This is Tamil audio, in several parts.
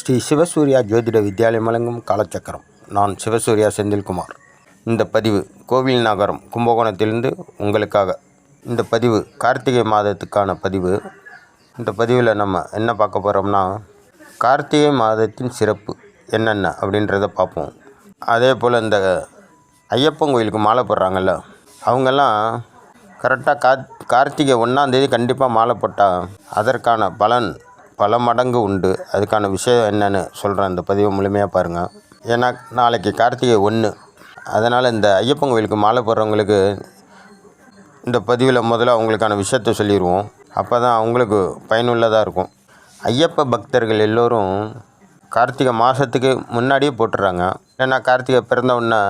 ஸ்ரீ சிவசூர்யா ஜோதிட வித்யாலயம் வழங்கும் காலச்சக்கரம். நான் சிவசூர்யா செந்தில்குமார். இந்த பதிவு கோவில் நகரம் கும்பகோணத்திலிருந்து உங்களுக்காக. இந்த பதிவு கார்த்திகை மாதத்துக்கான பதிவு. இந்த பதிவில் நம்ம என்ன பார்க்க போகிறோம்னா கார்த்திகை மாதத்தின் சிறப்பு என்னென்ன அப்படின்றத பார்ப்போம். அதே போல் இந்த ஐயப்பன் கோயிலுக்கு மாலை போடுறாங்கல்ல அவங்கெல்லாம் கரெக்டாக கார் கார்த்திகை ஒன்றாந்தேதி கண்டிப்பாக மாலை போட்டால் அதற்கான பலன் பல மடங்கு உண்டு. அதுக்கான விஷயம் என்னன்னு சொல்கிறேன் இந்த பதிவை முழுமையாக பாருங்கள் ஏன்னா நாளைக்கு கார்த்திகை ஒன்று அதனால் இந்த ஐயப்பன் கோவிலுக்கு மாலை போடுறவங்களுக்கு இந்த பதிவில் முதல்ல அவங்களுக்கான விஷயத்த சொல்லிடுவோம் அப்போ தான் அவங்களுக்கு பயனுள்ளதாக இருக்கும். ஐயப்ப பக்தர்கள் எல்லோரும் கார்த்திகை மாதத்துக்கு முன்னாடியே போட்டுடுறாங்க ஏன்னா கார்த்திகை பிறந்த உடனே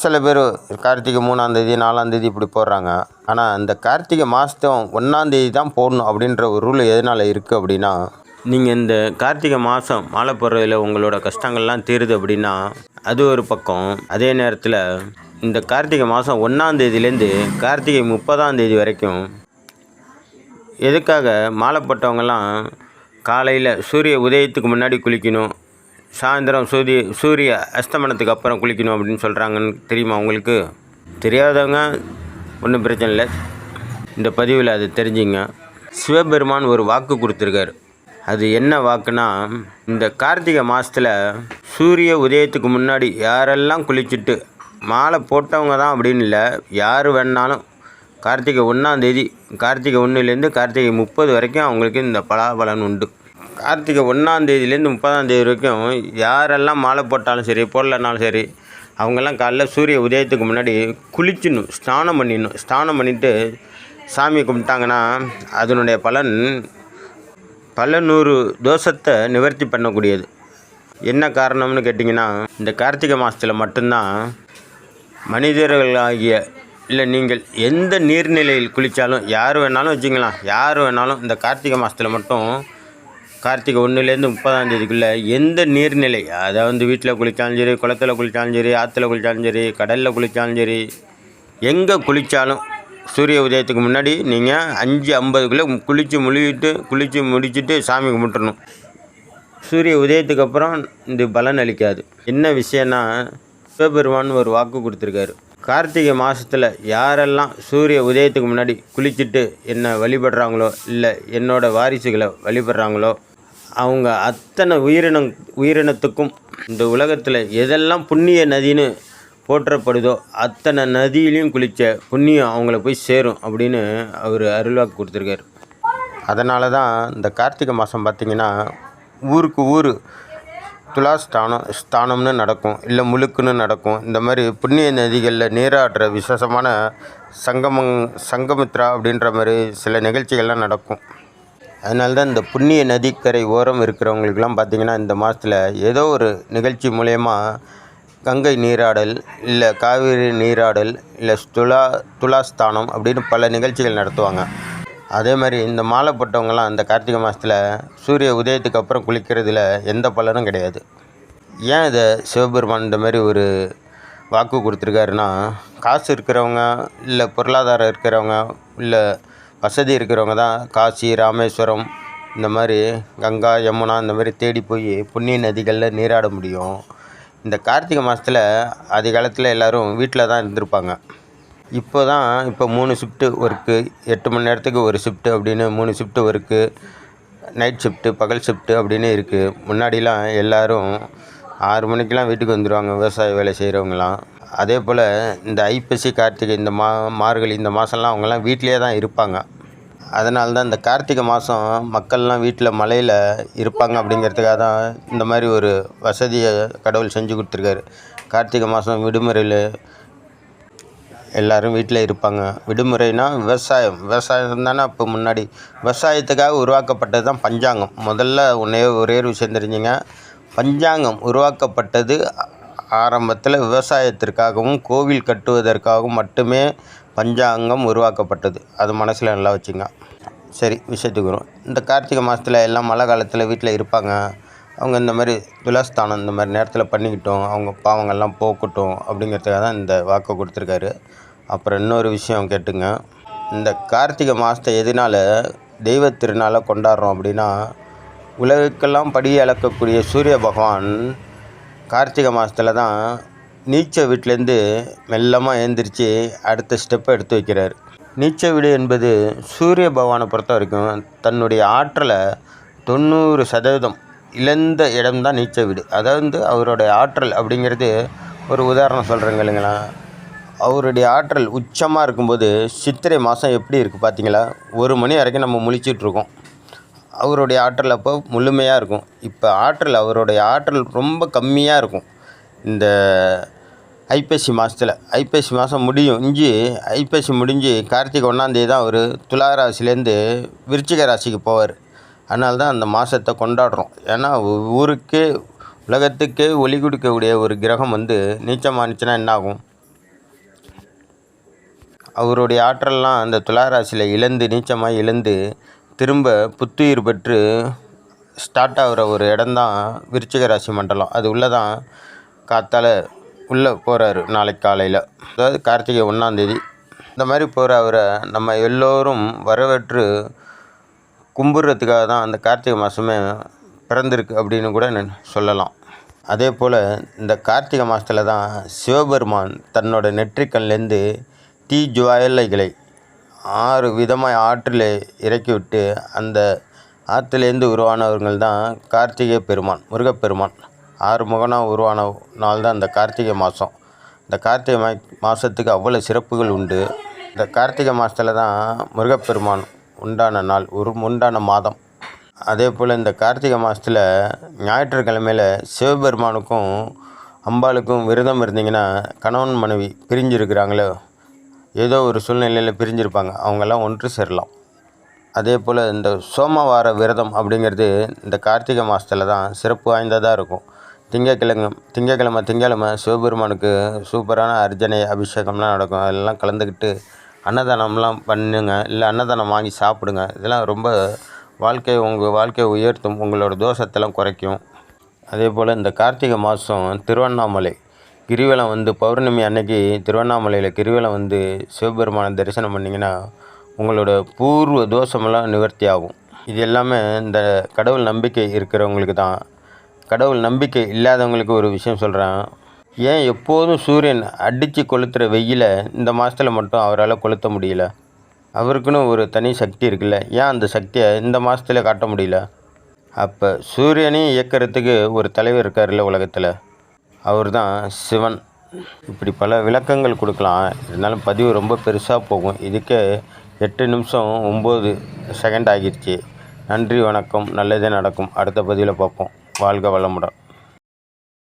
சில பேர் கார்த்திகை மூணாந்தேதி நாலாந்தேதி இப்படி போடுறாங்க. ஆனால் இந்த கார்த்திகை மாதம் ஒன்றாந்தேதி தான் போடணும் அப்படின்ற ஒரு ரூல் எதனால் இருக்குது அப்படின்னா நீங்கள் இந்த கார்த்திகை மாதம் மாலை போடுறதுல உங்களோட கஷ்டங்கள்லாம் தீருது அப்படின்னா அது ஒரு பக்கம். அதே நேரத்தில் இந்த கார்த்திகை மாதம் ஒன்றாந்தேதிலேருந்து கார்த்திகை முப்பதாம் தேதி வரைக்கும் எதுக்காக மாலை காலையில் சூரிய உதயத்துக்கு முன்னாடி குளிக்கணும் சாயந்தரம் சூரிய சூரிய அஸ்தமனத்துக்கு அப்புறம் குளிக்கணும் அப்படின்னு சொல்கிறாங்கன்னு தெரியுமா உங்களுக்கு? தெரியாதவங்க ஒன்றும் பிரச்சனை இல்லை. இந்த பதிவில் அது தெரிஞ்சுங்க. சிவபெருமான் ஒரு வாக்கு கொடுத்துருக்காரு. அது என்ன வாக்குனா இந்த கார்த்திகை மாதத்தில் சூரிய உதயத்துக்கு முன்னாடி யாரெல்லாம் குளிச்சுட்டு மாலை போட்டவங்க தான் அப்படின்னு இல்லை யார் வேணாலும். கார்த்திகை ஒன்றாந்தேதி கார்த்திகை ஒன்றுலேருந்து கார்த்திகை முப்பது வரைக்கும் அவங்களுக்கு இந்த பலாபலன் உண்டு. கார்த்திகை ஒன்றாந்தேதியிலேருந்து முப்பதாந்தேதி வரைக்கும் யாரெல்லாம் மாலை போட்டாலும் சரி போடலனாலும் சரி அவங்கெல்லாம் காலைல சூரிய உதயத்துக்கு முன்னாடி குளிச்சிடணும் ஸ்நானம் பண்ணிடணும். ஸ்நானம் பண்ணிவிட்டு சாமி கும்பிட்டாங்கன்னா அதனுடைய பலன் பல நூறு தோஷத்தை நிவர்த்தி பண்ணக்கூடியது. என்ன காரணம்னு கேட்டிங்கன்னா இந்த கார்த்திகை மாதத்தில் மட்டும்தான் மனிதர்களாகிய இல்லை நீங்கள் எந்த நீர்நிலையில் குளித்தாலும் யார் வேணாலும் வச்சுக்கலாம் யார் வேணாலும் இந்த கார்த்திகை மாதத்தில் மட்டும் கார்த்திகை ஒன்றுலேருந்து முப்பதாம் தேதிக்குள்ளே எந்த நீர்நிலை அதாவது வீட்டில் குளித்தாலும் சரி குளத்துல குளித்தாலும் சரி ஆற்றுல குளித்தாலும் சரி கடலில் குளித்தாலும் சரி எங்கே குளித்தாலும் சூரிய உதயத்துக்கு முன்னாடி நீங்கள் அஞ்சு ஐம்பதுக்குள்ளே குளித்து முழுகிட்டு குளித்து முடிச்சுட்டு சாமி கும்பிட்டுறணும். சூரிய உதயத்துக்கு அப்புறம் இந்த பலன் அளிக்காது. என்ன விஷயம்னா சிவபெருமான் ஒரு வாக்கு கொடுத்துருக்காரு. கார்த்திகை மாதத்தில் யாரெல்லாம் சூரிய உதயத்துக்கு முன்னாடி குளிச்சுட்டு என்னை வழிபடுறாங்களோ இல்லை என்னோட வாரிசுகளை வழிபடுறாங்களோ அவங்க அத்தனை உயிரினம் உயிரினத்துக்கும் இந்த உலகத்தில் எதெல்லாம் புண்ணிய நதின்னு போற்றப்படுதோ அத்தனை நதியிலையும் குளித்த புண்ணியம் அவங்கள போய் சேரும் அப்படின்னு அவர் அருள்வாக்கு கொடுத்துருக்காரு. அதனால தான் இந்த கார்த்திகை மாதம் பார்த்திங்கன்னா ஊருக்கு ஊர் துலா ஸ்தானம் ஸ்தானம்னு நடக்கும் இல்லை முழுக்குன்னு நடக்கும். இந்த மாதிரி புண்ணிய நதிகளில் நீராடுற விசேஷமான சங்கமங் சங்கமித்ரா அப்படின்ற மாதிரி சில நிகழ்ச்சிகள்லாம் நடக்கும். அதனால தான் இந்த புண்ணிய நதிக்கரை ஓரம் இருக்கிறவங்களுக்கெல்லாம் பார்த்திங்கன்னா இந்த மாதத்தில் ஏதோ ஒரு நிகழ்ச்சி மூலயமா கங்கை நீராடல் இல்லை காவிரி நீராடல் இல்லை துலா துலாஸ்தானம் அப்படின்னு பல நிகழ்ச்சிகள் நடத்துவாங்க. அதே மாதிரி இந்த மாலை போட்டவங்கலாம் இந்த கார்த்திகை மாதத்தில் சூரிய உதயத்துக்கு அப்புறம் குளிக்கிறதுல எந்த பலனும் கிடையாது. ஏன் இதை சிவபெருமான் இந்த மாதிரி ஒரு வாக்கு கொடுத்துருக்காருன்னா காசு இருக்கிறவங்க இல்லை பொருளாதாரம் இருக்கிறவங்க இல்லை வசதி இருக்கிறவங்க தான் காசி ராமேஸ்வரம் இந்த மாதிரி கங்கா யமுனா இந்த மாதிரி தேடி போய் புண்ணிய நதிகளில் நீராட முடியும். இந்த கார்த்திகை மாதத்தில் அதிகாலத்தில் எல்லோரும் வீட்டில் தான் இருந்திருப்பாங்க. இப்போ தான் இப்போ மூணு ஷிஃப்ட்டு ஒர்க்கு எட்டு மணி நேரத்துக்கு ஒரு ஷிஃப்ட்டு அப்படின்னு மூணு ஷிஃப்ட்டு ஒர்க்கு நைட் ஷிஃப்ட்டு பகல் ஷிஃப்ட்டு அப்படின்னு இருக்குது முன்னாடிலாம் எல்லோரும் ஆறு மணிக்கெலாம் வீட்டுக்கு வந்துடுவாங்க விவசாய வேலை செய்கிறவங்களாம் அதே போல் இந்த ஐப்பசி கார்த்திகை இந்த மா மார்கழி இந்த மாதம்லாம் அவங்கெல்லாம் வீட்டிலே தான் இருப்பாங்க. அதனால தான் இந்த கார்த்திகை மாதம் மக்கள்லாம் வீட்டில் மலையில் இருப்பாங்க அப்படிங்கிறதுக்காக தான் இந்த மாதிரி ஒரு வசதியை கடவுள் செஞ்சு கொடுத்துருக்காரு. கார்த்திகை மாதம் விடுமுறையில் எல்லோரும் வீட்டில் இருப்பாங்க. விடுமுறைனா விவசாயம். விவசாயம் தானே அப்போ முன்னாடி. விவசாயத்துக்காக உருவாக்கப்பட்டது தான் பஞ்சாங்கம். முதல்ல ஒன்றே ஒரே ஒரு விஷயம் தெரிஞ்சுங்க. பஞ்சாங்கம் உருவாக்கப்பட்டது ஆரம்பத்தில் விவசாயத்திற்காகவும் கோவில் கட்டுவதற்காகவும் மட்டுமே பஞ்சாங்கம் உருவாக்கப்பட்டது. அது மனசில் நல்லா வச்சுங்க. சரி விஷயத்துக்கு வரும் இந்த கார்த்திகை மாதத்தில் எல்லாம் மழை காலத்தில் வீட்டில் இருப்பாங்க. அவங்க இந்த மாதிரி துலாஸ்தானம் இந்த மாதிரி நேரத்தில் பண்ணிக்கிட்டோம். அவங்க பாவங்கள்லாம் போக்கட்டும் அப்படிங்கிறதுக்காக தான் இந்த வாக்கை கொடுத்துருக்காரு. அப்புறம் இன்னொரு விஷயம் கேட்டுங்க. இந்த கார்த்திகை மாதத்தை எதனால் தெய்வ திருநாளை கொண்டாடுறோம் அப்படின்னா உலகுக்கெல்லாம் படி அளக்கக்கூடிய சூரிய பகவான் கார்த்திகை மாதத்தில் தான் நீச்ச வீட்டிலேருந்து மெல்லமாக எழுந்திரிச்சு அடுத்த ஸ்டெப்பை எடுத்து வைக்கிறார். நீச்ச வீடு என்பது சூரிய பகவானை பொறுத்த வரைக்கும் தன்னுடைய ஆற்றலை தொண்ணூறு சதவீதம் இழந்த இடம்தான் நீச்ச வீடு. அதாவது அவருடைய ஆற்றல் அப்படிங்கிறது ஒரு உதாரணம் சொல்கிறேங்க இல்லைங்களா அவருடைய ஆற்றல் உச்சமாக இருக்கும்போது சித்திரை மாதம் எப்படி இருக்குது பார்த்தீங்களா? ஒரு மணி வரைக்கும் நம்ம முழிச்சிட்ருக்கோம் அவருடைய ஆற்றல் அப்போ முழுமையாக இருக்கும். இப்போ ஆற்றல் அவருடைய ஆற்றல் ரொம்ப கம்மியாக இருக்கும். இந்த ஐப்பசி மாதத்தில் ஐப்பசி மாதம் முடியும் இஞ்சி ஐப்பசி முடிஞ்சு கார்த்திகை ஒன்றாந்தேதி தான் அவர் துலா ராசிலேருந்து விருச்சிக ராசிக்கு போவார். அதனால தான் அந்த மாதத்தை கொண்டாடுறோம். ஏன்னா ஊருக்கு ஊருக்கே உலகத்துக்கே ஒளி கொடுக்கக்கூடிய ஒரு கிரகம் வந்து நீச்சமானுச்சுன்னா என்னாகும்? அவருடைய ஆற்றல்லாம் அந்த துலா ராசியில் இழந்து நீச்சமாக இழந்து திரும்ப புத்துயிர் பெற்று ஸ்டார்ட் ஆகிற ஒரு இடம்தான் விருச்சிக ராசி மண்டலம். அது உள்ளே தான் காத்தால் உள்ளே போகிறாரு நாளைக்கு காலையில். அதாவது கார்த்திகை ஒன்றாந்தேதி இந்த மாதிரி போகிற அவரை நம்ம எல்லோரும் வரவேற்று கும்பிட்றதுக்காக தான் அந்த கார்த்திகை மாதமே பிறந்திருக்கு அப்படின்னு கூட சொல்லலாம். அதே போல் இந்த கார்த்திகை மாதத்தில் தான் சிவபெருமான் தன்னோட நெற்றிக்கண்லேருந்து தீ ஜுவாயலைகளை ஆறு விதமாக ஆற்றில் இறக்கிவிட்டு அந்த ஆற்றுலேருந்து உருவானவர்கள் தான் கார்த்திகை பெருமான் முருகப்பெருமான். ஆறு முகனாக உருவான நாள் தான் இந்த கார்த்திகை மாதம் இந்த கார்த்திகை மா மாதத்துக்கு அவ்வளோ சிறப்புகள் உண்டு. இந்த கார்த்திகை மாதத்தில் தான் முருகப்பெருமான் உண்டான நாள் ஒரு உண்டான மாதம். அதே போல் இந்த கார்த்திகை மாதத்தில் ஞாயிற்றுக்கிழமையில் சிவபெருமானுக்கும் அம்பாளுக்கும் விரதம் இருந்தீங்கன்னா கணவன் மனைவி பிரிஞ்சிருக்கிறாங்களோ? ஏதோ ஒரு சூழ்நிலையில் பிரிஞ்சிருப்பாங்க. அவங்கெல்லாம் ஒன்று சேரலாம். அதே போல் இந்த சோமவார விரதம் அப்படிங்கிறது இந்த கார்த்திகை மாதத்தில் தான் சிறப்பு வாய்ந்ததாக இருக்கும். திங்கக்கிழங்கு திங்கக்கிழமை திங்கக்கிழமை சிவபெருமானுக்கு சூப்பரான அர்ஜனை அபிஷேகம்லாம் நடக்கும். அதெல்லாம் கலந்துக்கிட்டு அன்னதானம்லாம் பண்ணுங்க. இல்லை அன்னதானம் வாங்கி சாப்பிடுங்க. இதெல்லாம் ரொம்ப வாழ்க்கையை உங்கள் வாழ்க்கையை உயர்த்தும். உங்களோட தோஷத்தெல்லாம் குறைக்கும். அதே போல் இந்த கார்த்திகை மாதம் திருவண்ணாமலை கிரிவலம் வந்து பௌர்ணமி அன்னைக்கு திருவண்ணாமலையில் கிரிவலம் வந்து சிவபெருமானை தரிசனம் பண்ணிங்கன்னா உங்களோட பூர்வ தோஷமெல்லாம் நிவர்த்தி ஆகும். இது எல்லாமே இந்த கடவுள் நம்பிக்கை இருக்கிறவங்களுக்கு தான். கடவுள் நம்பிக்கை இல்லாதவங்களுக்கு ஒரு விஷயம் சொல்கிறேன் ஏன் எப்போதும் சூரியன் அடித்து கொளுத்துற வெயிலை இந்த மாதத்தில் மட்டும் அவரால் கொளுத்த முடியல? அவருக்குன்னு ஒரு தனி சக்தி இருக்குல்ல. ஏன் அந்த சக்தியை இந்த மாதத்துல காட்ட முடியல? அப்போ சூரியனையும் இயக்கிறதுக்கு ஒரு தலைவர் இருக்கார்ல உலகத்தில். அவர் தான் சிவன். இப்படி பல விளக்கங்கள் கொடுக்கலாம். இருந்தாலும் பதிவு ரொம்ப பெருசாக போகும். இதுக்கே எட்டு நிமிஷம் ஒம்பது செகண்ட் ஆகிடுச்சு. நன்றி வணக்கம். நல்லதே நடக்கும். அடுத்த பதிவில் பார்ப்போம். வாழ்க வளமுடன்.